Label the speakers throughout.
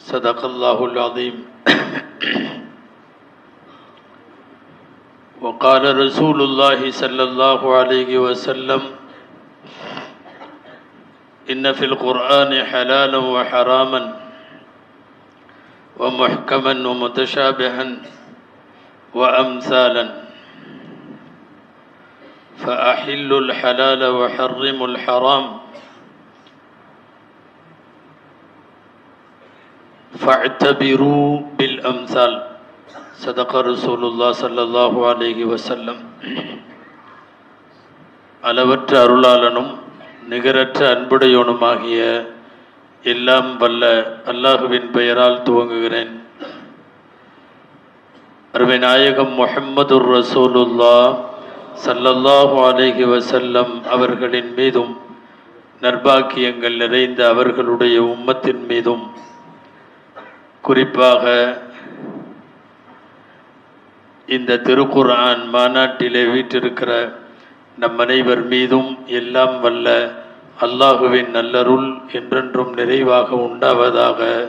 Speaker 1: صدق الله العظيم. وقال رسول الله صلى الله عليه وسلم إن في القرآن حلالا وحراما ومحكما ومتشابها وأمثالا. فأحلوا الحلال وحرموا الحرام. ஃபஅத்தபிரு bill அம்சால் சதக ரசூலுல்லா சல்லல்லாஹு அலேஹி வசல்லம் அளவற்ற அருளாளனும் நிகரற்ற அன்புடையோனுமாகிய எல்லாம் வல்ல அல்லாஹுவின் பெயரால் துவங்குகிறேன். அருமை நாயகம் முஹம்மது ரசூலுல்லா சல்லல்லாஹு அலேஹி வசல்லம் அவர்களின் மீதும் நர்பாக்கியங்கள் நிறைந்த அவர்களுடைய உம்மத்தின் மீதும் குறிப்பாக இந்த திருக்குர்ஆன் மாநாட்டிலே வீற்றிருக்கிற நம் அனைவர் மீதும் எல்லாம் வல்ல அல்லாஹுவின் நல்லருள் என்றென்றும் நிறைவாக உண்டாவதாக.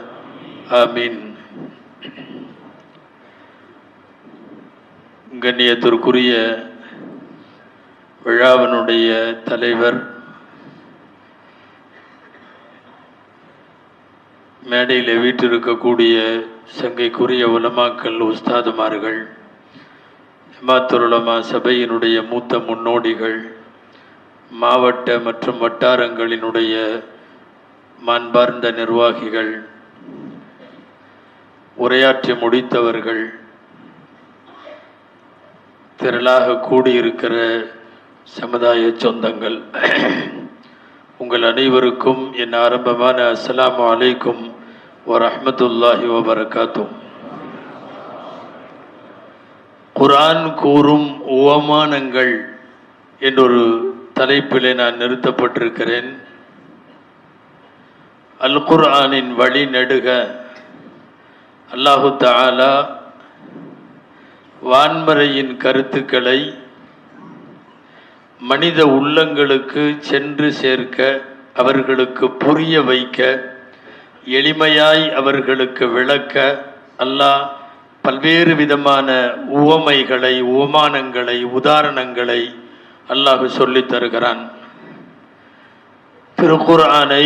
Speaker 1: ஆமீன். கண்ணியத்திற்குரிய விழாவினுடைய தலைவர் மேடையில் வீட்டிருக்கக்கூடிய சங்கைக்குரிய உலமாக்கள் உஸ்தாதுமார்கள் ஜமாத்துலமா சபையினுடைய மூத்த முன்னோடிகள் மாவட்ட மற்றும் வட்டாரங்களினுடைய மாண்பார்ந்த நிர்வாகிகள் உரையாற்றி முடித்தவர்கள் திரளாக கூடியிருக்கிற சமுதாய சொந்தங்கள். உங்கள் அனைவருக்கும் என் ஆரம்பமான அஸ்ஸலாமு அலைக்கும் வரமத்துல்லாஹி வபரகாத்தும் குர்ஆன் கூறும் உவமானங்கள் என்றொரு தலைப்பிலே நான் நிறுத்தப்பட்டிருக்கிறேன். அல் குர்ஆனின் வழி நெடுக அல்லாஹு தாலா வான்மறையின் கருத்துக்களை மனித உள்ளங்களுக்கு சென்று சேர்க்க அவர்களுக்கு புரிய வைக்க எளிமையாய் அவர்களுக்கு விளக்க அல்லாஹ் பல்வேறு விதமான உவமைகளை உவமானங்களை உதாரணங்களை அல்லாஹ் சொல்லி தருகிறான். திருக்குர்ஆனை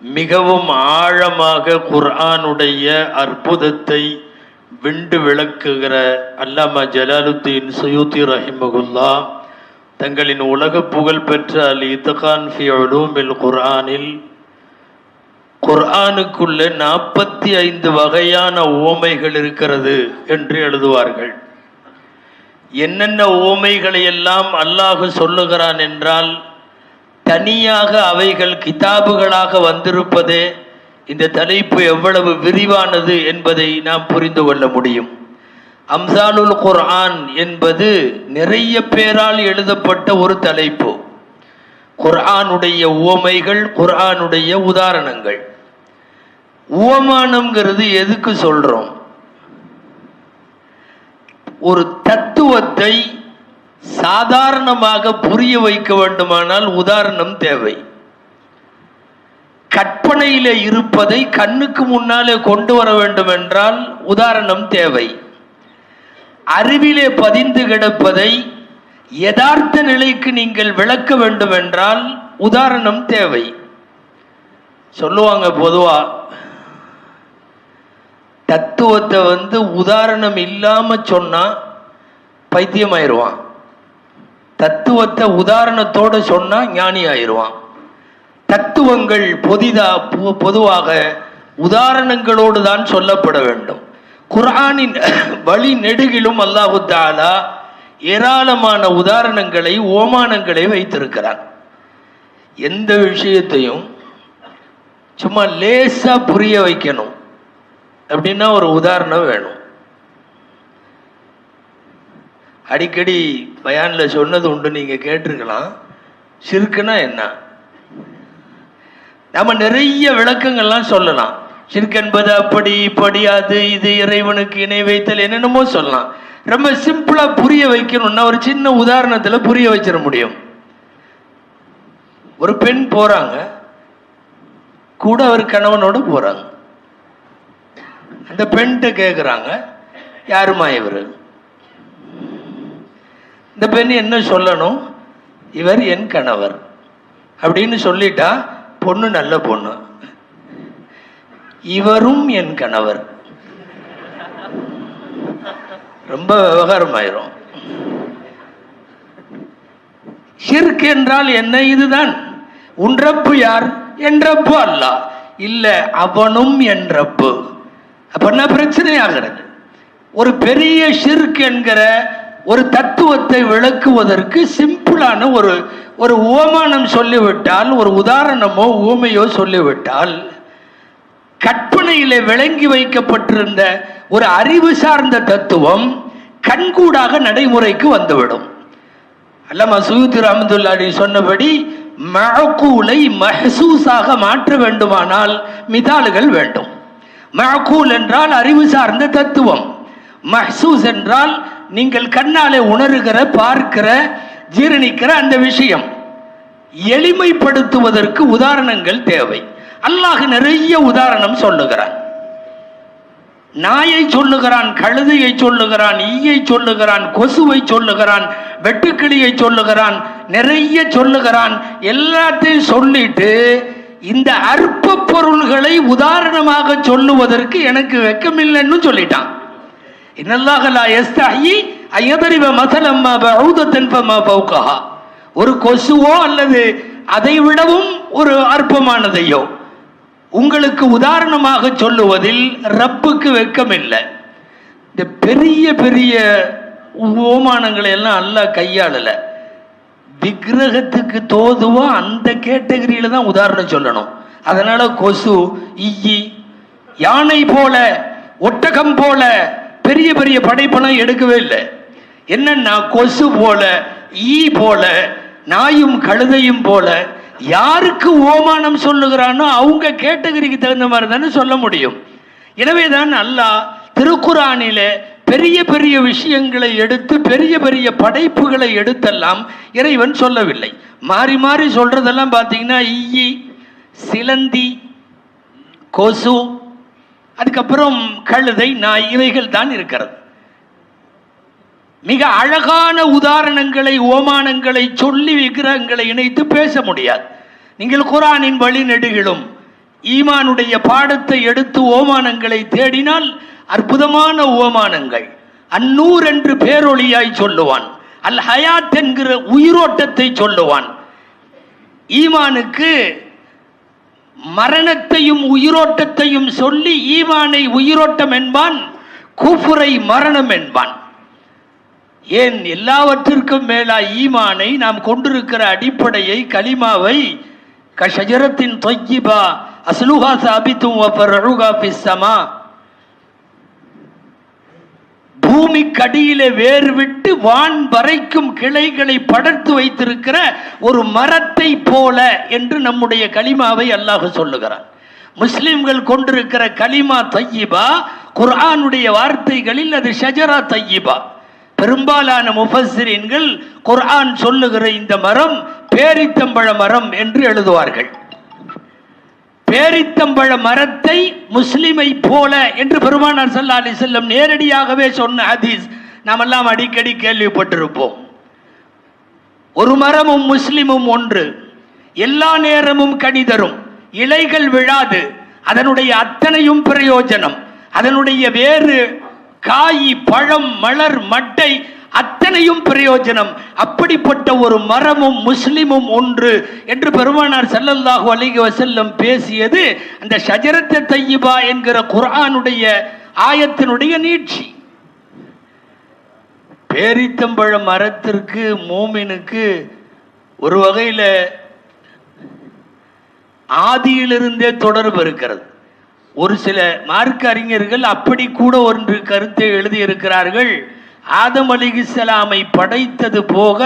Speaker 1: மிகவும் ஆழமாக குர்ஆனுடைய அற்புதத்தை விண்டு விளக்குகிற அல்லாமா ஜலாலுத்தீன் சுயூத்தி ரஹிமகுல்லா தங்களின் உலக புகழ் பெற்ற அல் இத்தகான் ஃபி அலூமில் குர்ஆனில் குர்ஆனுக்குள்ள நாற்பத்தி ஐந்து வகையான உவமைகள் இருக்கிறது என்று எழுதுவார்கள். என்னென்ன உவமைகளை எல்லாம் அல்லாஹ் சொல்லுகிறான் என்றால் தனியாக அவைகள் கிதாபுகளாக வந்திருப்பதே இந்த தலைப்பு எவ்வளவு விரிவானது என்பதை நாம் புரிந்து கொள்ள முடியும். அம்சாலுல் குர்ஆன் என்பது நிறைய பேரால் எழுதப்பட்ட ஒரு தலைப்பு. குர்ஆனுடைய உவமைகள் குர்ஆனுடைய உதாரணங்கள். உவமானம்ங்கிறது எதுக்கு சொல்றோம்? ஒரு தத்துவத்தை சாதாரணமாக புரிய வைக்க வேண்டுமானால் உதாரணம் தேவை. கற்பனையில இருப்பதை கண்ணுக்கு முன்னாலே கொண்டு வர வேண்டும் என்றால் உதாரணம் தேவை. அறிவிலே பதிந்து கிடப்பதை யதார்த்த நிலைக்கு நீங்கள் விளக்க வேண்டும் என்றால் உதாரணம் தேவை. சொல்லுவாங்க பொதுவா தத்துவத்தை வந்து உதாரணம் இல்லாம சொன்னா பைத்தியமாயிருவான். தத்துவத்தை உதாரணத்தோட சொன்னா ஞானி ஆயிருவான் தத்துவங்கள் பொதிதா பொ- பொதுவாக உதாரணங்களோடு தான் சொல்லப்பட வேண்டும். குரானின் வழி நெடுகிலும் அல்லாஹு தாலா ஏராளமான உதாரணங்களை ஓமானங்களை வைத்திருக்கிறான். எந்த விஷயத்தையும் சும்மா லேசாக புரிய வைக்கணும். அப்படின்னா ஒரு உதாரணம் வேணும். அடிக்கடி பயானில் சொன்னது உண்டு நீங்கள் கேட்டிருக்கலாம். சிறுக்குன்னா என்ன? நம்ம நிறைய விளக்கங்கள்லாம் சொல்லலாம். சிற்கென்பது அப்படி இப்படி அது இது இறைவனுக்கு இணை வைத்தல் என்னென்னமோ சொல்லலாம். ரொம்ப சிம்பிளாக புரிய வைக்கணும்னா ஒரு சின்ன உதாரணத்தில் புரிய வச்சிட முடியும். ஒரு பெண் போகிறாங்க கூட அவர் கணவனோட போகிறாங்க அந்த பெண்கிட்ட கேட்குறாங்க யாருமா இவர்? இந்த பெண் என்ன சொல்லணும்? இவர் என் கணவர். அப்படின்னு சொல்லிட்டா பொண்ணு நல்ல பொண்ணு. இவரும் என் கணவர். ரொம்ப விவகாரமாயிரும். ஷிர்க் என்றால் என்ன இதுதான்? உன்றப்பு யார்? என்றப்பு அல்ல. அல்லாஹ் இல்ல அவனும் என்றப்பு. அப்படின்னா பிரச்சனை ஆகிறது ஒரு பெரிய ஷிர்க் என்கிற ஒரு தத்துவத்தை விளக்குவதற்கு சிம்பிளான ஒரு ஒரு உவமானம் சொல்லிவிட்டால் ஒரு உதாரணமோ உவமையோ சொல்லிவிட்டால் கற்பனையிலே விளங்கி வைக்கப்பட்டிருந்த ஒரு அறிவு சார்ந்த தத்துவம் கண்கூடாக நடைமுறைக்கு வந்துவிடும். அல்லமா சுயூத் ரஹமத்துல்லாடி சொன்னபடி மழக்கூலை மஹசூஸாக மாற்ற வேண்டுமானால் மிதாலுகள் வேண்டும். மழக்கூல் என்றால் அறிவு சார்ந்த தத்துவம். மஹசூஸ் என்றால் நீங்கள் கண்ணாலே உணர்கிற பார்க்கிற ஜீரணிக்கிற அந்த விஷயம். எளிமைப்படுத்துவதற்கு உதாரணங்கள் தேவை. அல்லாஹ் நிறைய உதாரணம் சொல்லுகிறான். நாயை சொல்லுகிறான் கழுதையை சொல்லுகிறான் ஈயை சொல்லுகிறான் கொசுவை சொல்லுகிறான் வெட்டுக்கிளியை சொல்லுகிறான் நிறைய சொல்லுகிறான். எல்லாத்தையும் சொல்லிட்டு இந்த அற்ப பொருள்களை உதாரணமாக சொல்லுவதற்கு எனக்கு வெக்கமில்லைன்னு சொல்லிட்டான். இன்னல்லாக ஐயதறிவ மசலம்மா பௌதத்தன் ஃபமா ஃபௌகஹா ஒரு கொசுவோ அல்லது அதை விடவும் ஒரு அற்பமானதையோ. உங்களுக்கு உதாரணமாக சொல்லுவதில் ரப்புக்கு வெக்கம் இல்லை இந்த பெரிய பெரிய ஓமானங்களை எல்லாம் அல்லாஹ் கையாளலை. விக்கிரகத்துக்கு தோதுவோ அந்த கேட்டகரியில தான் உதாரணம் சொல்லணும். அதனால கொசு ஈயி யானை போல ஒட்டகம் போல பெரிய பெரிய படைப்பெல்லாம் எடுக்கவே இல்லை. என்னன்னா கொசு போல ஈ போல நாயும் கழுதையும் போல யாருக்கு ஓமானம் சொல்லுகிறானோ அவங்க கேட்டகரிக்கு தகுந்த மாதிரி தானே சொல்ல முடியும். எனவே தான் அல்லாஹ் திருக்குறானில பெரிய பெரிய விஷயங்களை எடுத்து பெரிய பெரிய படைப்புகளை எடுத்தெல்லாம் இறைவன் சொல்லவில்லை. மாறி மாறி சொல்றதெல்லாம் பார்த்தீங்கன்னா ஈயி சிலந்தி கொசு அதுக்கப்புறம் கழுதை நாய் இவைகள் தான் இருக்கிறது. மிக அழகான உதாரணங்களை ஓமானங்களை சொல்லி விக்கிரகங்களை இணைத்து பேச முடியாது. நீங்கள் குரானின் வழி நெடுகிலும் ஈமானுடைய பாடத்தை எடுத்து ஓமானங்களை தேடினால் அற்புதமான ஓமானங்கள் அந்நூர் என்று பேரொழியாய் சொல்லுவான். அல் ஹயாத் என்கிற உயிரோட்டத்தை சொல்லுவான். ஈமானுக்கு மரணத்தையும் உயிரோட்டத்தையும் சொல்லி ஈமானை உயிரோட்டம் என்பான் குஃபுரை மரணம் என்பான். ஏன் எல்லாவற்றிற்கும் மேலா ஈமானை நாம் கொண்டிருக்கிற அடிப்படையை கலிமாவை கஷஜரத்தின் தொய்யிபா அஸ்லுஹா சாபித்தும் சமா. பூமி பூமிக்கடியிலே வேர் விட்டு வான் வரைக்கும் கிளைகளை படர்த்து வைத்திருக்கிற ஒரு மரத்தை போல என்று நம்முடைய கலிமாவை அல்லாஹ் சொல்லுகிறான். முஸ்லிம்கள் கொண்டிருக்கிற கலிமா தையிபா குர்ஆனுடைய வார்த்தைகளில் அது ஷஜரா தையிபா பெரும்பாலான முஃபஸ்ஸிரீன்கள் குர்ஆன் சொல்லுகிற இந்த மரம் பேரித்தம்பழ மரம் என்று எழுதுவார்கள். பேரித்தம்பழ மரத்தை முஸ்லிமை போல என்று பெருமானார் சல்லா அலி செல்லம் நேரடியாகவே சொன்ன ஹதீஸ் நாம் எல்லாம் அடிக்கடி கேள்விப்பட்டிருப்போம். ஒரு மரமும் முஸ்லிமும் ஒன்று. எல்லா நேரமும் கணிதரும். இலைகள் விழாது. அதனுடைய அத்தனையும் பிரயோஜனம். அதனுடைய வேறு காய் பழம் மலர் மட்டை அத்தனையும் பிரயோஜனம். அப்படிப்பட்ட ஒரு மரமும் முஸ்லிமும் ஒன்று என்று பெருமானார் செல்லல்லாஹு அலைஹி வசல்லம் பேசியது அந்த ஷஜரத்த தையிபா என்கிற குரானுடைய ஆயத்தினுடைய நீட்சி. பேரித்தம்பழ மரத்திற்கு மூமினுக்கு ஒரு வகையில் ஆதியிலிருந்தே தொடர்பு இருக்கிறது. ஒரு சில மார்க்க அறிஞர்கள் அப்படி கூட ஒன்று கருத்தை எழுதியிருக்கிறார்கள். ஆதம் அலிகிஸ்லாமை படைத்தது போக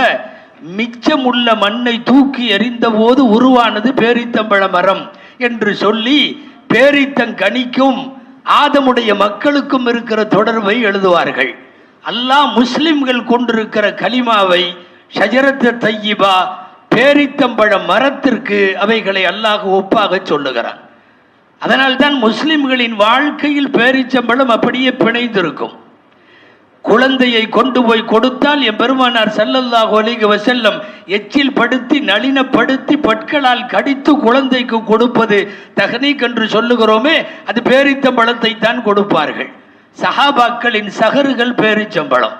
Speaker 1: மிச்சமுள்ள மண்ணை தூக்கி எறிந்தபோது உருவானது பேரித்தம்பழ மரம் என்று சொல்லி பேரித்தங்கனிக்கும் ஆதமுடைய மக்களுக்கும் இருக்கிற தொடர்பை எழுதுவார்கள். அல்லாஹ் முஸ்லிம்கள் கொண்டிருக்கிற கலிமாவை ஷஜரத்த தையிபா பேரித்தம்பழ மரத்திற்கு அவைகளை அல்லாஹ் ஒப்பாக சொல்லுகிறான். அதனால்தான் முஸ்லிம்களின் வாழ்க்கையில் பேரிச்சம்பழம் அப்படியே பிணைந்திருக்கும். குழந்தையை கொண்டு போய் கொடுத்தால் என் பெருமானார் ஸல்லல்லாஹு ஒலிக வஸல்லம் எச்சில் படுத்தி நளினப்படுத்தி பற்களால் கடித்து குழந்தைக்கு கொடுப்பது தகனீக் என்று சொல்லுகிறோமே அது பேரித்தம்பழத்தை தான் கொடுப்பார்கள். சஹாபாக்களின் சகருகள் பேரிச்சம்பழம்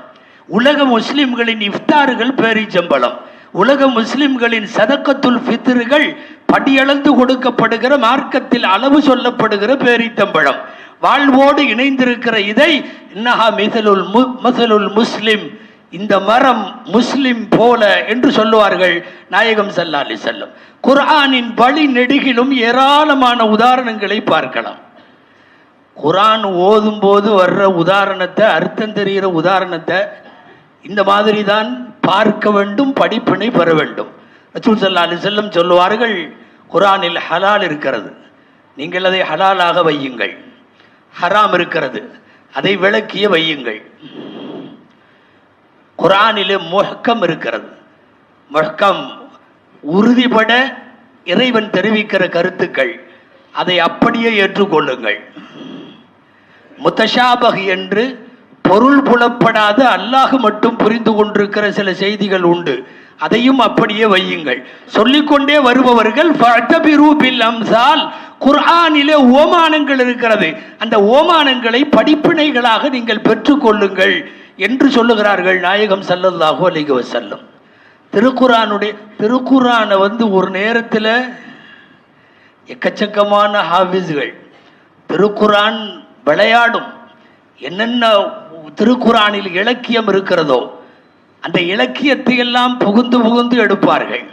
Speaker 1: உலக முஸ்லிம்களின் இஃப்தார்கள் பேரிச்சம்பழம் உலக முஸ்லிம்களின் சதக்கத்துல் ஃபித்ருகள் படியளந்து கொடுக்கப்படுகிற மார்க்கத்தில் அளவு சொல்லப்படுகிற பேரித்தம்பழம். வாழ்வோடு இணைந்திருக்கிற இதை இன்னஹா மிசலுல் மு மசலுல் முஸ்லிம் இந்த மரம் முஸ்லிம் போல என்று சொல்லுவார்கள் நாயகம் சல்லா அலி செல்லம் குர்ஆனின் வழி நெடுகிலும் ஏராளமான உதாரணங்களை பார்க்கலாம். குரான் ஓதும் போது வர்ற உதாரணத்தை அர்த்தம் தெரிகிற உதாரணத்தை இந்த மாதிரி தான் பார்க்க வேண்டும் படிப்பினை பெற வேண்டும். ரசூல் சல்லா அலி செல்லம் சொல்லுவார்கள் குரானில் ஹலால் இருக்கிறது. நீங்கள் அதை ஹலாலாக வையுங்கள். ஹராம் இருக்கிறது. அதை விளக்கிய வையுங்கள். குரானிலே முழக்கம் இருக்கிறது. முழக்கம் உறுதிபட இறைவன் தெரிவிக்கிற கருத்துக்கள் அதை அப்படியே ஏற்றுக்கொள்ளுங்கள். முத்தஷாபக் என்று பொருள் புலப்படாத அல்லாஹ் மட்டும் புரிந்து கொண்டிருக்கிற சில செய்திகள் உண்டு. அதையும் அப்படியே வையுங்கள். சொல்லிக்கொண்டே வருபவர்கள் அம்சால் குர்ஆனிலே ஓமானங்கள் இருக்கிறது. அந்த ஓமானங்களை படிப்பினைகளாக நீங்கள் பெற்றுக்கொள்ளுங்கள் என்று சொல்லுகிறார்கள் நாயகம் செல்லதாகோ அலைஹி வஸல்லம். திருக்குரானுடைய திருக்குரானை வந்து ஒரு நேரத்தில் எக்கச்சக்கமான ஹாஃபிஸ்கள். திருக்குரான் விளையாடும். என்னென்ன திருக்குரானில் இலக்கியம் இருக்கிறதோ அந்த இலக்கியத்தை எல்லாம் புகுந்து புகுந்து எடுப்பார்கள்.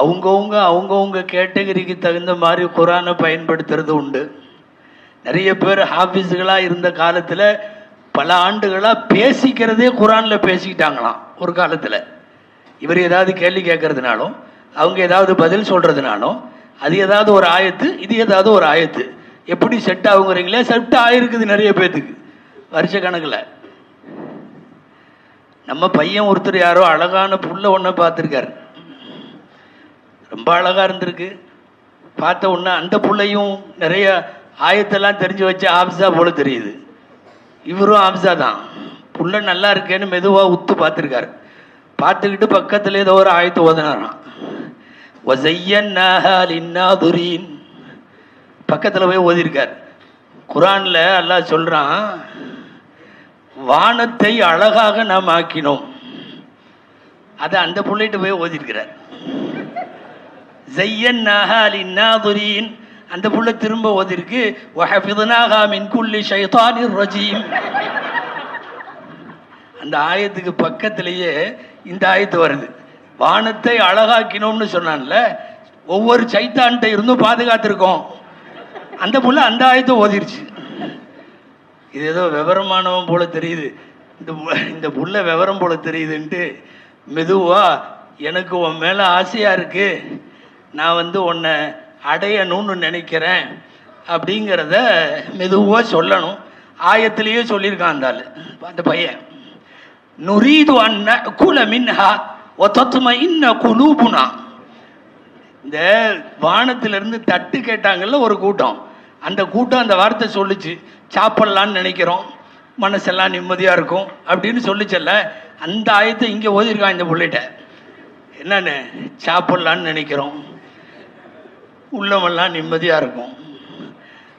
Speaker 1: அவங்கவுங்க அவங்கவுங்க கேட்டகரிக்கு தகுந்த மாதிரி குரானை பயன்படுத்துறது உண்டு. நிறைய பேர் ஹாஃபிஸ்களாக இருந்த காலத்தில் பல ஆண்டுகளாக பேசிக்கிறதே குரானில் பேசிக்கிட்டாங்களாம் ஒரு காலத்தில். இவர் ஏதாவது கேள்வி கேட்கறதுனாலும் அவங்க ஏதாவது பதில் சொல்கிறதுனாலும் அது ஏதாவது ஒரு ஆயத்து இது ஏதாவது ஒரு ஆயத்து. எப்படி செட் ஆகுங்கிறீங்களே செட் ஆகிருக்குது நிறைய பேர்த்துக்கு வருஷ கணக்கில் நம்ம பையன் ஒருத்தர் யாரோ அழகான புள்ள ஒன்றை பார்த்துருக்காரு. ரொம்ப அழகாக இருந்திருக்கு. பார்த்த உடனே அந்த புள்ளையும் நிறைய ஆயத்தெல்லாம் தெரிஞ்சு வச்சு ஆப்ஸா போல் தெரியுது. இவரும் ஆப்ஸா தான். புள்ள நல்லா இருக்கேன்னு மெதுவாக உத்து பார்த்துருக்காரு. பார்த்துக்கிட்டு பக்கத்தில் ஏதோ ஒரு ஆயத்தை ஓதுனாராம். ஒசையன்னாஹா லின்னாதுரீன். பக்கத்தில் போய் ஓதிருக்கார். குரானில் எல்லாம் சொல்கிறான் வானத்தை அழகாக நாம் ஆக்கினோம். அதை அந்த புள்ளைகிட்ட போய் ஓதிருக்கிறார். ஜையன்னாஹா நாதுரின் அந்த புள்ள திரும்ப ஓதிருக்கு. வஹஃபிதுனாஹா மின் ஷைதானி ரஜீம். அந்த ஆயத்துக்கு பக்கத்திலேயே இந்த ஆயத்து வருது. வானத்தை அழகாக்கினோம்னு சொன்னான்ல ஒவ்வொரு சைத்தான்கிட்ட இருந்தும் பாதுகாத்திருக்கோம். அந்த புள்ள அந்த ஆயத்தை ஓதிருச்சு. இது ஏதோ விவரமானவன் போல தெரியுது. இந்த இந்த புள்ள விவரம் போல தெரியுதுன்ட்டு மெதுவாக எனக்கு உன் மேலே ஆசையாக இருக்குது நான் வந்து உன்னை அடையணும்னு நினைக்கிறேன் அப்படிங்கிறத மெதுவாக சொல்லணும். ஆயத்திலேயே சொல்லியிருக்கான் அந்த ஆள் அந்த பையன். நுரீது அண்ண குல மின்ஹா ஒத்தத்தும இன்ன குலூபுனா. இந்த வானத்திலிருந்து தட்டு கேட்டாங்கல்ல ஒரு கூட்டம். அந்த கூட்டம் அந்த வார்த்தை சொல்லுச்சு. சாப்பிடலான்னு நினைக்கிறோம். மனசெல்லாம் நிம்மதியாக இருக்கும். அப்படின்னு சொல்லிச்சல்ல அந்த ஆயத்தை இங்கே ஓதிருக்கான் இந்த பிள்ளைகிட்ட. என்னன்னு? சாப்பிட்லான்னு நினைக்கிறோம். உள்ளமெல்லாம் நிம்மதியாக இருக்கும்.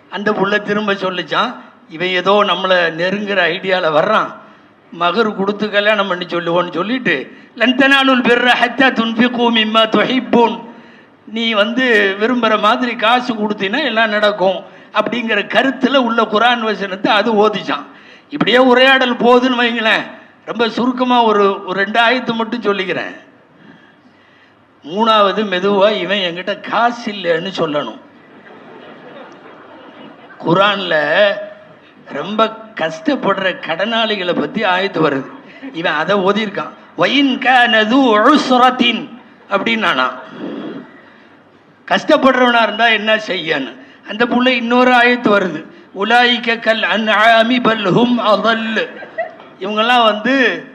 Speaker 1: அந்த புள்ள திரும்ப சொல்லிச்சான் இவன் ஏதோ நம்மளை நெருங்குற ஐடியாவில் வர்றான். மகர் கொடுத்து கல்யாணம் பண்ணி சொல்லுவோன்னு சொல்லிட்டு லந்தனாலுல் பிர்ர ஹத்தா துன்ஃபிகு மிம்மா துஹிப்பூன். நீ வந்து விரும்புகிற மாதிரி காசு கொடுத்தீன்னா எல்லாம் நடக்கும். அப்படிங்கிற கருத்தில் உள்ள குரான் வசனத்தை அது ஓதிச்சான். இப்படியே உரையாடல் போகுதுன்னு வைங்களேன். ரொம்ப சுருக்கமாக ஒரு ஒரு ரெண்டு ஆயத்து மட்டும் சொல்லிக்கிறேன். மூணாவது மெதுவாக இவன் என்கிட்ட காசு இல்லைன்னு சொல்லணும். குரானில் ரொம்ப கஷ்டப்படுற கடனாளிகளை பற்றி ஆயத்து வருது. இவன் அதை ஓதியிருக்கான். வயின் கனது உசுரத்தின் அப்படின்னானா. கஷ்டப்படுறவனா இருந்தால் என்ன செய்யன்னு. அந்த புள்ள இன்னொரு ஆயத்து வருது. உலாய்க்க கல் அன்ஆமி பல் ஹும் அதல். இவங்கெல்லாம் வந்து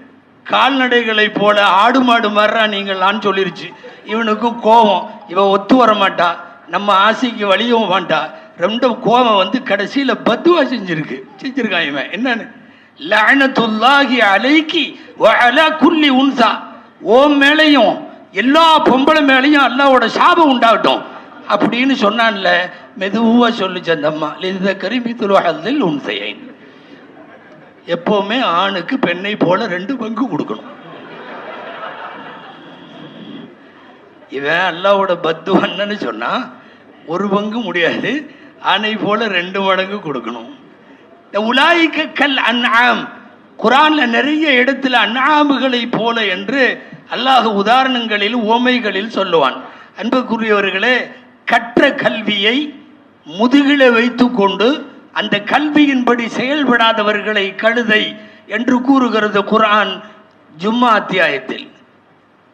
Speaker 1: கால்நடைகளை போல ஆடு மாடு மாறுறா நீங்களான்னு சொல்லிருச்சு. இவனுக்கு கோபம். இவன் ஒத்து வர மாட்டா. நம்ம ஆசைக்கு வழியும் வேண்டாம் ரொம்ப கோபம் வந்து கடைசியில் பத்துவா செஞ்சிருக்கு. செஞ்சிருக்கான் இவன். என்னன்னு? லானத்துல்லாகி அலைக்கி அலா குல்லி உன்சா. ஓம் மேலையும் எல்லா பொம்பளை மேலையும் அல்லாவோட சாபம் உண்டாகட்டும். அப்படின்னு சொன்னான்ல. மெதுவா சொல்லுச்சு அந்த அம்மா லித கரிமி உன் செய்யின் எப்பவுமே ஆணுக்கு பெண்ணை போல ரெண்டு பங்கு கொடுக்கணும். இவன் அல்லாவோட பத்துவன்னு சொன்னா ஒரு பங்கு முடியாது ஆணை போல ரெண்டு மடங்கு கொடுக்கணும். இந்த உலாய்க்க கல் அன்ஆம். குரான்ல நிறைய இடத்துல அன்ஆமுகளை போல என்று அல்லாஹ் உதாரணங்களில் ஓமைகளில் சொல்லுவான். அன்புக்குரியவர்களே கற்ற கல்வியை முதுகில வைத்துக்கொண்டு அந்த கல்வியின்படி செயல்படாதவர்களை கழுதை என்று கூறுகிறது குரான் ஜும்மா அத்தியாயத்தில்.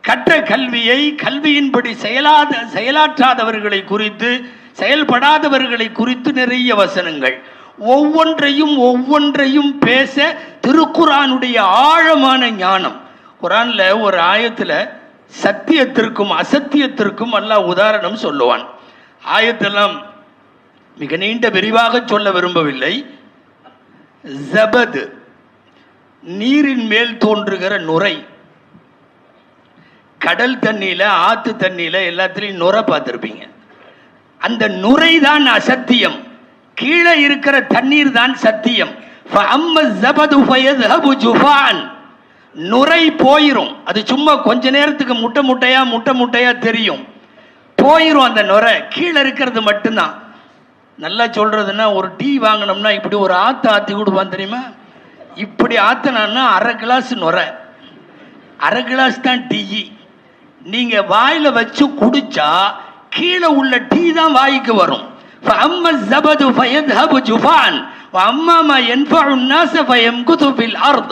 Speaker 1: கற்ற கல்வியை கல்வியின்படி செயலாத செயலாற்றாதவர்களை குறித்து செயல்படாதவர்களை குறித்து நிறைய வசனங்கள். ஒவ்வொன்றையும் ஒவ்வொன்றையும் பேச திருக்குரானுடைய ஆழமான ஞானம். குரான்ல ஒரு ஆயத்துல சத்தியத்திற்கும் அசத்தியத்திற்கும் அல்லாஹ் உதாரணம் சொல்லுவான். ஆயத்தெல்லாம் மிக நீண்ட விரிவாக சொல்ல விரும்பவில்லை. ஜபது நீரின் மேல் தோன்றுகிற நுரை. கடல் தண்ணியில் ஆற்று தண்ணியில் எல்லாத்துலேயும் நுரை பார்த்துருப்பீங்க. அந்த நுரை தான் அசத்தியம். கீழே இருக்கிற தண்ணீர் தான் சத்தியம் நுரை போயிரும். அது சும்மா கொஞ்ச நேரத்துக்கு முட்டை முட்டையா முட்டை முட்டையா தெரியும். போயிரும் அந்த நுரை. கீழே இருக்கிறது மட்டும்தான். நல்லா சொல்றதுன்னா ஒரு டீ வாங்கினோம்னா இப்படி ஒரு ஆத்து ஆத்தி கொடுப்பான் தெரியுமா இப்படி ஆத்தினான்னா அரை கிளாஸ் நுரை அரை கிளாஸ் தான் டீ நீங்க வாயில வச்சு குடிச்சா கீழே உள்ள டீ தான் வாய்க்கு வரும் فأما الزبد فيذهب جفاء وأما ما ينفع الناس فيمكث في الأرض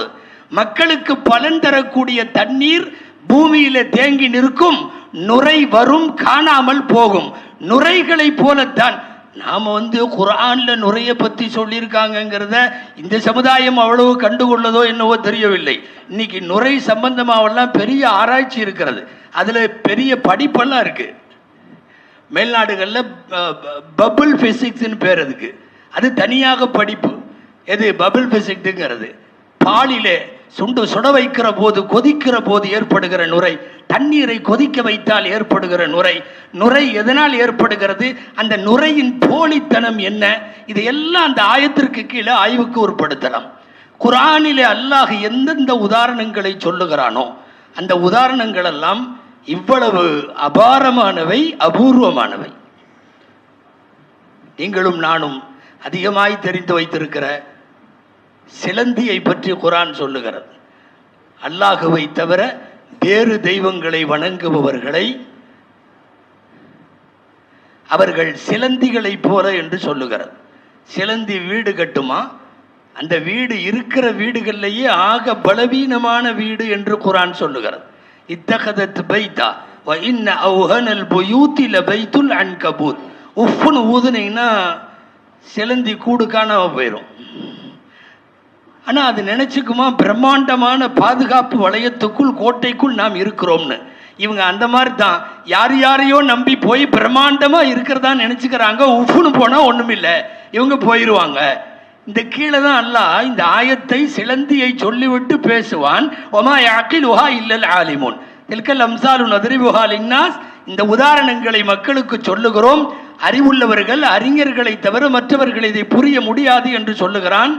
Speaker 1: மக்களுக்கு பலன் தரக்கூடிய தண்ணீர் பூமியில தேங்கி நிற்கும் நுரை வரும் காணாமல் போகும் நுரைகளை போலத்தான் நாம் வந்து குரானில் நுரைய பற்றி சொல்லியிருக்காங்கங்கிறத இந்த சமுதாயம் அவ்வளவு கண்டுகொள்ளதோ என்னவோ தெரியவில்லை. இன்னைக்கு நுரை சம்பந்தமாவெல்லாம் பெரிய ஆராய்ச்சி இருக்கிறது. அதில் பெரிய படிப்பெல்லாம் இருக்குது மேல்நாடுகளில் பபுள் ஃபிசிக்ஸ்னு பேர் அதுக்கு. அது தனியாக படிப்பு. எது? பபுள் ஃபிசிக்ஸுங்கிறது பாலிலே சுண்டு சுட வைக்கிற போது கொதிக்கிற போது ஏற்படுகிற நுரை தண்ணீரை கொதிக்க வைத்தால் ஏற்படுகிற நுரை. நுரை எதனால் ஏற்படுகிறது? அந்த நுரையின் போலித்தனம் என்ன? இதையெல்லாம் அந்த ஆயத்திற்கு கீழே ஆய்வுக்கு உட்படுத்தலாம். குரானிலே அல்லாஹ் எந்தெந்த உதாரணங்களை சொல்லுகிறானோ அந்த உதாரணங்கள் எல்லாம் இவ்வளவு அபாரமானவை அபூர்வமானவை. நீங்களும் நானும் அதிகமாய் தெரிந்து வைத்திருக்கிற சிலந்தியை பற்றி குரான் சொல்லுகிறது. அல்லாஹுவை தவிர வேறு தெய்வங்களை வணங்குபவர்களை அவர்கள் சிலந்திகளைப் போல என்று சொல்லுகிறது. சிலந்தி வீடு கட்டுமா? அந்த வீடு இருக்கிற வீடுகள்லேயே ஆக பலவீனமான வீடு என்று குரான் சொல்லுகிறது. இத்தகதத் பைத்தா வ இன்ன அவுஹனல் புயூத்தி லபைத்துல் அன்கபூத். உஃப்னு ஊதுனீங்கன்னா சிலந்தி கூடு காணாமல் போயிடும் ஆனால் அது நினச்சிக்குமா? பிரம்மாண்டமான பாதுகாப்பு வளையத்துக்குள் கோட்டைக்குள் நாம் இருக்கிறோம்னு. இவங்க அந்த மாதிரி தான் யார் யாரையோ நம்பி போய் பிரம்மாண்டமாக இருக்கிறதா நினச்சிக்கிறாங்க. உஃப்னு போனால் ஒன்றுமில்லை இவங்க போயிடுவாங்க இந்த கீழே தான் அல்லா இந்த ஆயத்தை சிலந்தியை சொல்லிவிட்டு பேசுவான். ஒமா யாக்கில் உஹா இல்லல் ஆலிமோன். தில்கல் அம்சாலு நதிரிபுஹா லின்னாஸ். இந்த உதாரணங்களை மக்களுக்கு சொல்லுகிறோம். அறிவுள்ளவர்கள் அறிஞர்களை தவிர மற்றவர்கள் இதை புரிய முடியாது என்று சொல்லுகிறான்.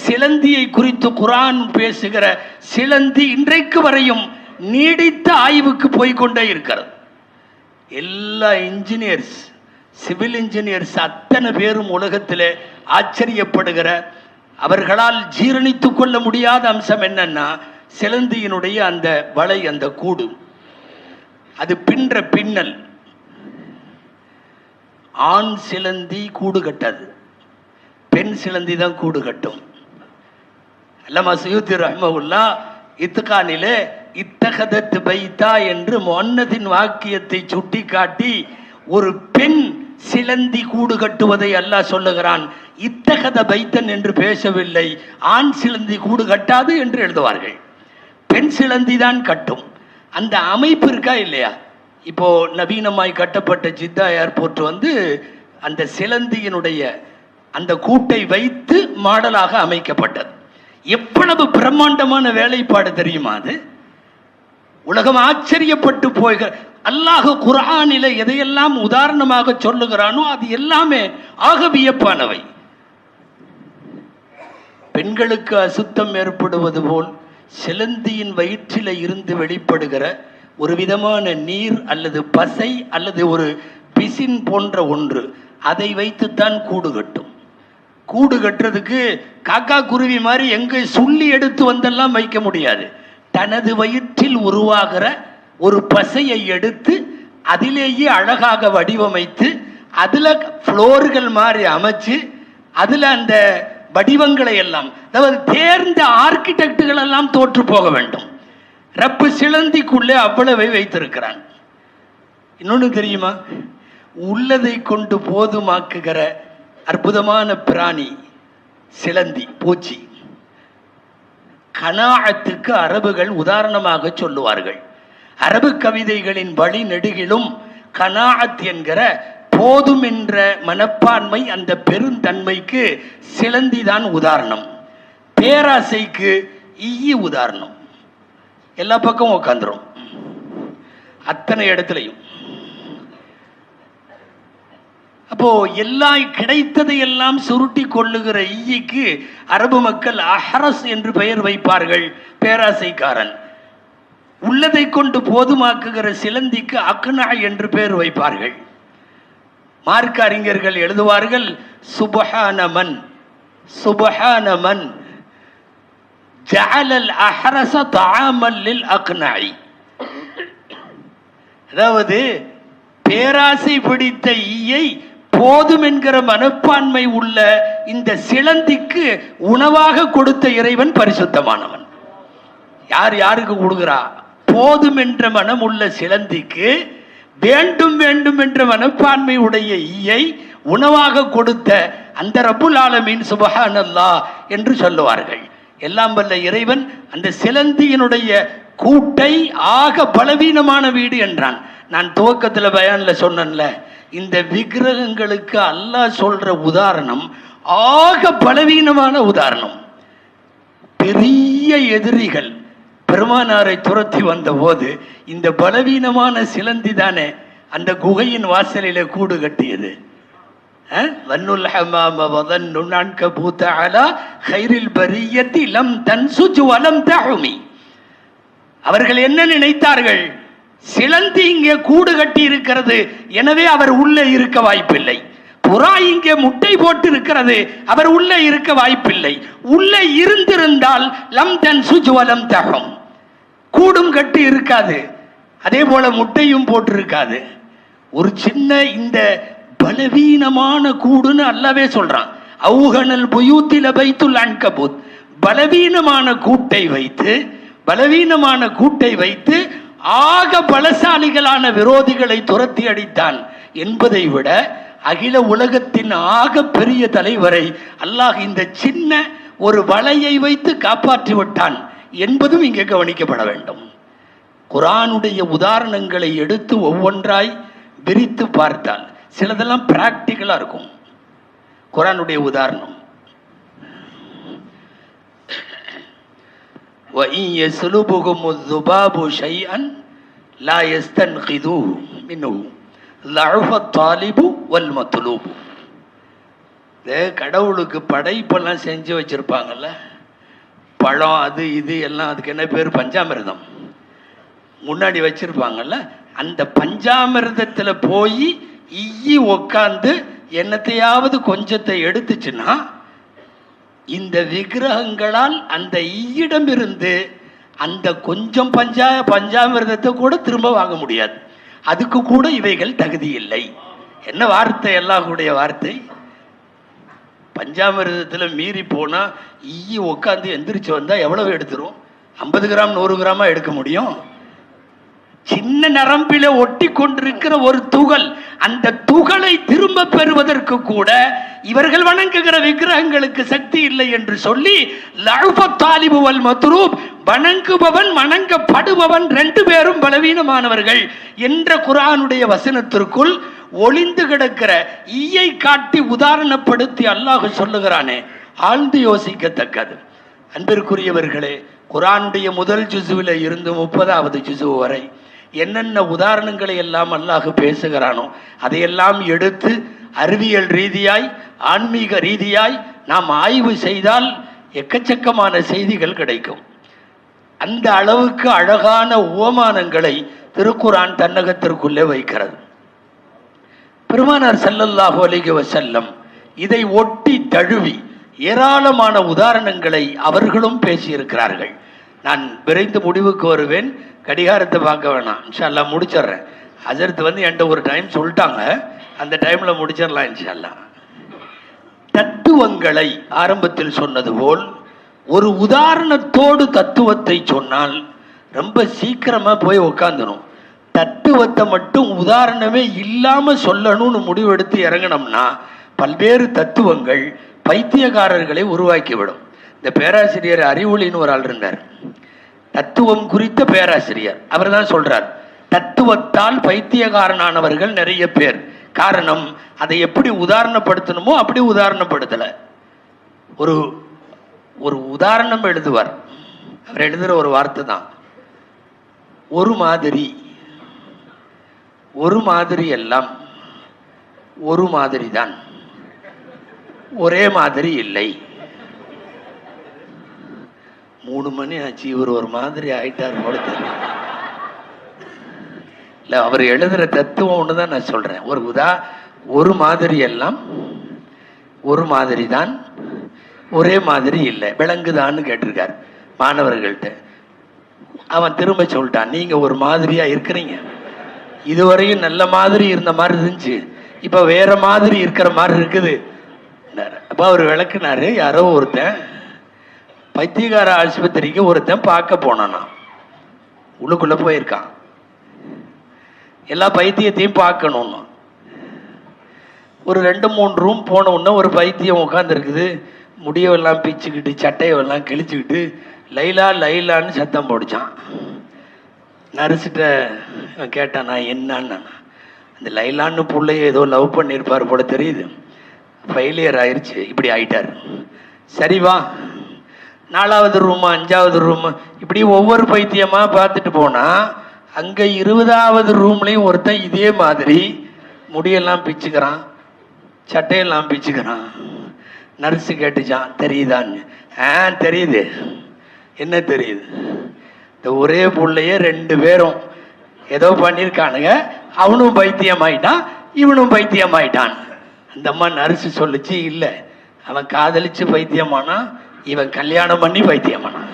Speaker 1: சிலந்தியை குறித்து குரான் பேசுகிற சிலந்தி இன்றைக்கு வரையும் நீடித்த ஆய்வுக்கு போய்க்கொண்டே இருக்கிறது. எல்லா இன்ஜினியர்ஸ் சிவில் இன்ஜினியர்ஸ் அத்தனை பேரும் உலகத்தில் ஆச்சரியப்படுகிற அவர்களால் ஜீரணித்து கொள்ள முடியாத அம்சம் என்னன்னா சிலந்தியினுடைய அந்த வலை அந்த கூடு. அது பின்ற பின்னல். ஆண் சிலந்தி கூடு கட்டாது. பெண் சிலந்தி தான் கூடு கட்டும். அல்லமா சுயூத்தி ரஹ்மவுல்லா இத்துகானிலே இத்தகதத்து பைத்தா என்று மொன்னதின் வாக்கியத்தை சுட்டிக்காட்டி ஒரு பெண் சிலந்தி கூடு கட்டுவதை அல்லாஹ் சொல்லுகிறான். இத்தகத பைத்தன் என்று பேசவில்லை. ஆண் சிலந்தி கூடு கட்டாது என்று எழுதுவார்கள். பெண் சிலந்தி தான் கட்டும். அந்த அமைப்பு இருக்கா இல்லையா? இப்போ நவீனமாய் கட்டப்பட்ட ஜித்தா ஏர்போர்ட் வந்து அந்த சிலந்தியினுடைய அந்த கூட்டை வைத்து மாடலாக அமைக்கப்பட்டது. எவ்வளவு பிரம்மாண்டமான வேலைப்பாடு தெரியுமா அது? உலகம் ஆச்சரியப்பட்டு போய்கிற அல்லாஹ் குரானில எதையெல்லாம் உதாரணமாக சொல்லுகிறானோ அது எல்லாமே ஆக வியப்பானவை பெண்களுக்கு அசுத்தம் ஏற்படுவது போல் செலந்தியின் வயிற்றில இருந்து வெளிப்படுகிற ஒரு விதமான நீர் அல்லது பசை அல்லது ஒரு பிசின் போன்ற ஒன்று அதை வைத்துத்தான் கூடு கட்டும் கூடு கட்டுறதுக்கு காக்கா குருவி மாதிரி எங்கே சுள்ளி எடுத்து வந்தெல்லாம் வைக்க முடியாது. தனது வயிற்றில் உருவாகிற ஒரு பசையை எடுத்து அதிலேயே அழகாக வடிவமைத்து அதில் ஃப்ளோர்கள் மாதிரி அமைச்சு அதில் அந்த வடிவங்களை எல்லாம் அதாவது தேர்ந்த ஆர்கிடெக்டுகள் எல்லாம் தோற்று போக வேண்டும். ரப்பு சிலந்திக்குள்ளே அவ்வளவை வைத்திருக்கிறான். இன்னொன்று தெரியுமா? உள்ளதை கொண்டு போதுமாக்குகிற அற்புதமான பிராணி சிலந்தி பூச்சி. கனாஅத்துக்கு அரபுகள் உதாரணமாக சொல்லுவார்கள். அரபு கவிதைகளின் வழி நெடுகிலும் கனாஅத் என்கிற போதும் என்ற மனப்பான்மை அந்த பெருந்தன்மைக்கு சிலந்திதான் உதாரணம். பேராசைக்கு ஈயி உதாரணம். எல்லா பக்கமும் உட்காந்துரும் அத்தனை இடத்துலையும். அப்போ எல்லா கிடைத்ததை எல்லாம் சுருட்டி கொள்ளுகிற ஈய்க்கு அரபு மக்கள் அஹரஸ் என்று பெயர் வைப்பார்கள் பேராசைக்காரன். உள்ளதை கொண்டு போதுமாக்குகிற சிலந்திக்கு அக்னா என்று பெயர் வைப்பார்கள். மார்க்க அறிஞர்கள் எழுதுவார்கள் சுபஹானமன் சுபஹானமன் ஜாலல் அஹரச தாமல்லில் அக்னாய் அதாவது பேராசை பிடித்த ஈயை போதும் என்கிற மனப்பான்மை உள்ள இந்த சிலந்திக்கு உணவாக கொடுத்த இறைவன் பரிசுத்தமானவன். யார் யாருக்கு கொடுக்குறா? போதும் என்ற மனம் உள்ள சிலந்திக்கு வேண்டும் வேண்டும் என்ற மனப்பான்மை உடைய ஈயை உணவாக கொடுத்த அந்த ரபுல் ஆலமீன் சுபஹானல்லா என்று சொல்லுவார்கள். எல்லாம் வல்ல இறைவன் அந்த சிலந்தியினுடைய கூட்டை ஆக பலவீனமான வீடு என்றான். நான் துவக்கத்தில் பயானில் சொன்னேன்ல இந்த விக்கிரகங்களுக்கு அல்லாஹ் சொல்ற உதாரணம் ஆக பலவீனமான உதாரணம். பெரிய எதிரிகள் பெருமானாரை துரத்தி வந்த போது இந்த பலவீனமான சிலந்தி தானே அந்த குகையின் வாசலிலே கூடு கட்டியது. வன்னுல் ஹமாம வதன்னு அன்கபூத அலா கைரில் பரியத்தி லம் தன்சுஜ் வலம் தஹுமி. அவர்கள் என்ன நினைத்தார்கள்? சிலந்தி இங்கே கூடு கட்டி இருக்கிறது. எனவே அவர் உள்ளே இருக்க வாய்ப்பில்லை. புறா இங்கே முட்டை போட்டு இருக்கிறது. அவர் உள்ளே இருக்க வாய்ப்பில்லை. உள்ளே இருந்திருந்தால் லம் தன் சுஜுவலம் தகம். கூடும் கட்டி இருக்காது. அதே போல முட்டையும் போட்டிருக்காது. ஒரு சின்ன இந்த பலவீனமான கூடுன்னு அல்லவே சொல்றான். அவுகனல் புயூத்தில பைத்துல் அன்கபூத். பலவீனமான கூட்டை வைத்து பலவீனமான கூட்டை வைத்து ஆக பலசாலிகளான விரோதிகளை துரத்தி அடித்தான் என்பதை விட அகில உலகத்தின் ஆக பெரிய தலைவரை அல்லாஹ் இந்த சின்ன ஒரு வலையை வைத்து காப்பாற்றி விட்டான் என்பதும் இங்கே கவனிக்கப்பட வேண்டும். குரானுடைய உதாரணங்களை எடுத்து ஒவ்வொன்றாய் விரித்து பார்த்தால் சிலதெல்லாம் பிராக்டிக்கலாக இருக்கும். குரானுடைய உதாரணம். கடவுளுக்கு படைப்பெல்லாம் செஞ்சு வச்சிருப்பாங்கல்ல பழம் அது இது எல்லாம் அதுக்கு என்ன பேர் பஞ்சாமிர்தம் முன்னாடி வச்சிருப்பாங்கல்ல அந்த பஞ்சாமிரதத்தில் போய் ஈயி உக்காந்து என்னத்தையாவது கொஞ்சத்தை எடுத்துச்சுன்னா இந்த விக்கிரகங்களால் அந்த ஈயிடமிருந்து அந்த கொஞ்சம் பஞ்சா பஞ்சாமிர்தத்தை கூட திரும்ப வாங்க முடியாது. அதுக்கு கூட இவைகள் தகுதி இல்லை. என்ன வார்த்தை? எல்லாருடைய வார்த்தை. பஞ்சாமிரதத்தில் மீறி போனால் ஈ உட்காந்து எந்திரிச்சு வந்தால் எவ்வளவு எடுத்துரும்? ஐம்பது கிராம் நூறு கிராமா எடுக்க முடியும்? சின்ன நரம்பில ஒட்டி கொண்டிருக்கிற ஒரு துகள் அந்த துகளை திரும்ப பெறுவதற்கு கூட இவர்கள் வணங்குகிற விக்கிரகங்களுக்கு சக்தி இல்லை என்று சொல்லி லழுப மத்ரூப் வணங்குபவன் வணங்கப்படுபவன் ரெண்டு பேரும் பலவீனமானவர்கள் என்ற குரானுடைய வசனத்திற்குள் ஒளிந்து கிடக்கிற ஈயை காட்டி உதாரணப்படுத்தி அல்லாஹ் சொல்லுகிறானே ஆழ்ந்து யோசிக்கத்தக்கது. அன்பிற்குரியவர்களே குரானுடைய முதல் ஜுசுவில் இருந்து முப்பதாவது ஜுசு வரை என்னென்ன உதாரணங்களை எல்லாம் அல்லாஹ் பேசுகிறானோ அதையெல்லாம் எடுத்து அறிவியல் ரீதியாய் ஆன்மீக ரீதியாய் நாம் ஆய்வு செய்தால் எக்கச்சக்கமான செய்திகள் கிடைக்கும். அந்த அளவுக்கு அழகான உவமானங்களை திருக்குரான் தன்னகத்திற்குள்ளே வைக்கிறது. பெருமானார் செல்லல்லாஹு அலைஹி வசல்லம் இதை ஒட்டி தழுவி ஏராளமான உதாரணங்களை அவர்களும் பேசியிருக்கிறார்கள். நான் விரைந்து முடிவுக்கு வருவேன். கடிகாரத்தை பார்க்க வேணாம். இன்ஷா முடிச்சிடுறேன். ஹஜரத் வந்து என்கிட்ட ஒரு டைம் சொல்லிட்டாங்க. அந்த டைமில் முடிச்சிடலாம் இன்ஷால்லா தத்துவங்களை ஆரம்பத்தில் சொன்னது போல் ஒரு உதாரணத்தோடு தத்துவத்தை சொன்னால் ரொம்ப சீக்கிரமாக போய் உக்காந்துடும் தத்துவத்தை மட்டும் உதாரணமே இல்லாமல் சொல்லணும்னு முடிவெடுத்து இறங்கினோம்னா பல்வேறு தத்துவங்கள் பைத்தியக்காரர்களை உருவாக்கிவிடும். இந்த பேராசிரியர் அறிவொளின்னு ஒரு ஆள் இருந்தார். தத்துவம் குறித்த பேராசிரியர். அவர் தான் சொல்றார் தத்துவத்தால் பைத்தியக்காரனானவர்கள் நிறைய பேர். காரணம் அதை எப்படி உதாரணப்படுத்தணுமோ அப்படி உதாரணப்படுத்தல. ஒரு ஒரு உதாரணம் எழுதுவார். அவர் எழுதுகிற ஒரு வார்த்தை தான். ஒரு மாதிரி. ஒரு மாதிரி எல்லாம் ஒரு மாதிரி தான் ஒரே மாதிரி இல்லை. மூணு மணி ஆச்சு இவர் ஒரு மாதிரி ஆயிட்டார் போல தெரியும் இல்ல அவர் எழுதுற தத்துவம் ஒன்று தான் நான் சொல்றேன். ஒரு உதா ஒரு மாதிரி எல்லாம் ஒரு மாதிரி தான் ஒரே மாதிரி இல்லை. விளங்குதான்னு கேட்டிருக்கார் மாணவர்கள்ட்ட. அவன் திரும்ப சொல்லிட்டான் நீங்க ஒரு மாதிரியா இருக்கிறீங்க. இதுவரையும் நல்ல மாதிரி இருந்த மாதிரி இருந்துச்சு. இப்ப வேற மாதிரி இருக்கிற மாதிரி இருக்குது. அப்ப அவர் விளக்குனாரு யாரோ ஒருத்தன் பைத்தியகார ஆஸ்பத்திரிக்கு ஒருத்தன் பார்க்க போனானா? உள்ளுக்குள்ள போயிருக்கான். எல்லா பைத்தியத்தையும் பார்க்கணும்னு. ஒரு ரெண்டு மூணு ரூம் போன உடனே ஒரு பைத்தியம் உட்காந்துருக்குது முடியவெல்லாம் பிச்சுக்கிட்டு சட்டையெல்லாம் கிழிச்சுக்கிட்டு லைலா லைலான்னு சத்தம் போடிச்சான். நர்ஸிட்ட கேட்டான் நான் என்னன்னு? அந்த லைலான்னு பிள்ளைய ஏதோ லவ் பண்ணியிருப்பார் போல தெரியுது. ஃபெயிலியர் ஆயிடுச்சு இப்படி ஆயிட்டார். சரி வா நாலாவது ரூமு அஞ்சாவது ரூமு இப்படி ஒவ்வொரு பைத்தியமாக பார்த்துட்டு போனால் அங்கே இருபதாவது ரூம்லேயும் ஒருத்தன் இதே மாதிரி முடியெல்லாம் பிச்சுக்கிறான் சட்டையெல்லாம் பிச்சுக்கிறான். நர்ஸு கேட்டுச்சான் தெரியுதான்னு? ஆ தெரியுது. என்ன தெரியுது? இந்த ஒரே பிள்ளையே ரெண்டு பேரும் ஏதோ பண்ணியிருக்கானுங்க அவனும் பைத்தியம் ஆயிட்டான் இவனும் பைத்தியம் ஆயிட்டான் அந்த அம்மா நர்ஸு சொல்லிச்சு இல்லை அவன் காதலிச்சு பைத்தியமானா இவன் கல்யாணம் பண்ணி பைத்தியமானான்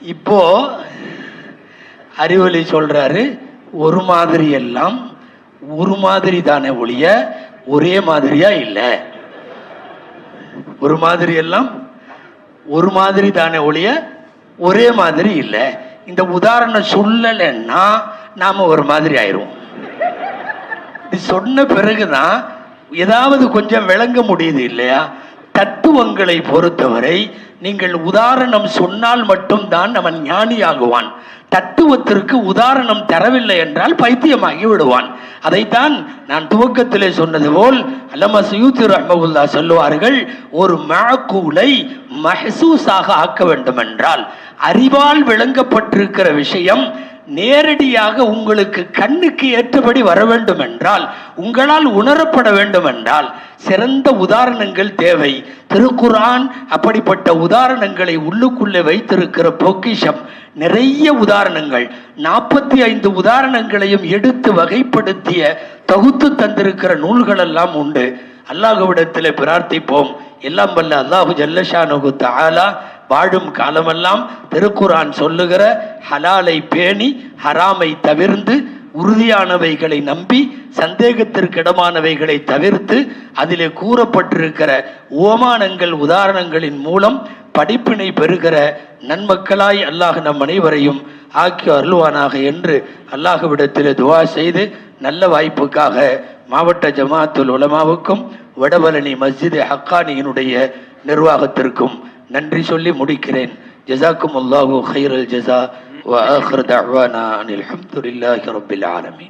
Speaker 1: இப்போ அறிவொலி சொல்றாரு ஒரு மாதிரி எல்லாம் ஒரு மாதிரி தானே ஒழிய ஒரே மாதிரியா இல்லை. ஒரு மாதிரி எல்லாம் ஒரு மாதிரி தானே ஒழிய ஒரே மாதிரி இல்லை. இந்த உதாரணம் சொல்லலைன்னா நாம ஒரு மாதிரி ஆயிடுவோம் இது சொன்ன பிறகுதான் ஏதாவது கொஞ்சம் விளங்க முடியுது இல்லையா? தத்துவங்களை பொறுத்தவரை நீங்கள் உதாரணம் சொன்னால் மட்டும்தான் அவன் ஞானியாகுவான். தத்துவத்திற்கு உதாரணம் தரவில்லை என்றால் பைத்தியமாகி விடுவான். அதைத்தான் நான் துவக்கத்திலே சொன்னது போல் அல்லம சயூத்தி ரஹ்மகுல்லா சொல்லுவார்கள் ஒரு மழக்கூலை மஹசூஸாக ஆக்க வேண்டும் என்றால் அறிவால் விளங்கப்பட்டிருக்கிற விஷயம் நேரடியாக உங்களுக்கு கண்ணுக்கு ஏற்றபடி வர வேண்டும் என்றால் உங்களால் உணரப்பட வேண்டும் என்றால் சிறந்த உதாரணங்கள் தேவை. திருக்குரான் அப்படிப்பட்ட உதாரணங்களை உள்ளுக்குள்ளே வைத்திருக்கிற பொக்கிஷம் நிறைய உதாரணங்கள். நாற்பத்தி ஐந்து உதாரணங்களையும் எடுத்து வகைப்படுத்திய தொகுத்து தந்திருக்கிற நூல்கள் எல்லாம் உண்டு. அல்லாஹுவிடத்தில் பிரார்த்திப்போம். எல்லாம் வல்ல அல்லாஹு நகுத் ஆலா வாழும் காலமெல்லாம் திருக்குரான் சொல்லுகிற ஹலாலை பேணி ஹராமை தவிர்ந்து உறுதியானவைகளை நம்பி சந்தேகத்திற்கிடமானவைகளை தவிர்த்து அதிலே கூறப்பட்டிருக்கிற ஓமானங்கள் உதாரணங்களின் மூலம் படிப்பினை பெறுகிற நன்மக்களாய் அல்லாஹ் நம் அனைவரையும் ஆக்கி அருள்வானாக என்று அல்லாஹுவிடத்தில் துவா செய்து நல்ல வாய்ப்புக்காக மாவட்ட ஜமாத்துல் உலமாவுக்கும் வடபழனி மஸ்ஜித் ஹக்கானியினுடைய நிர்வாகத்திற்கும் நன்றி சொல்லி முடிக்கிறேன் ஜஸாக்கும் அல்லாஹு ஹைரல் ஜஸா வ ஆஹிர் தஅவானா அனில் ஹம்துலில்லாஹி ரப்பில் ஆலமீன்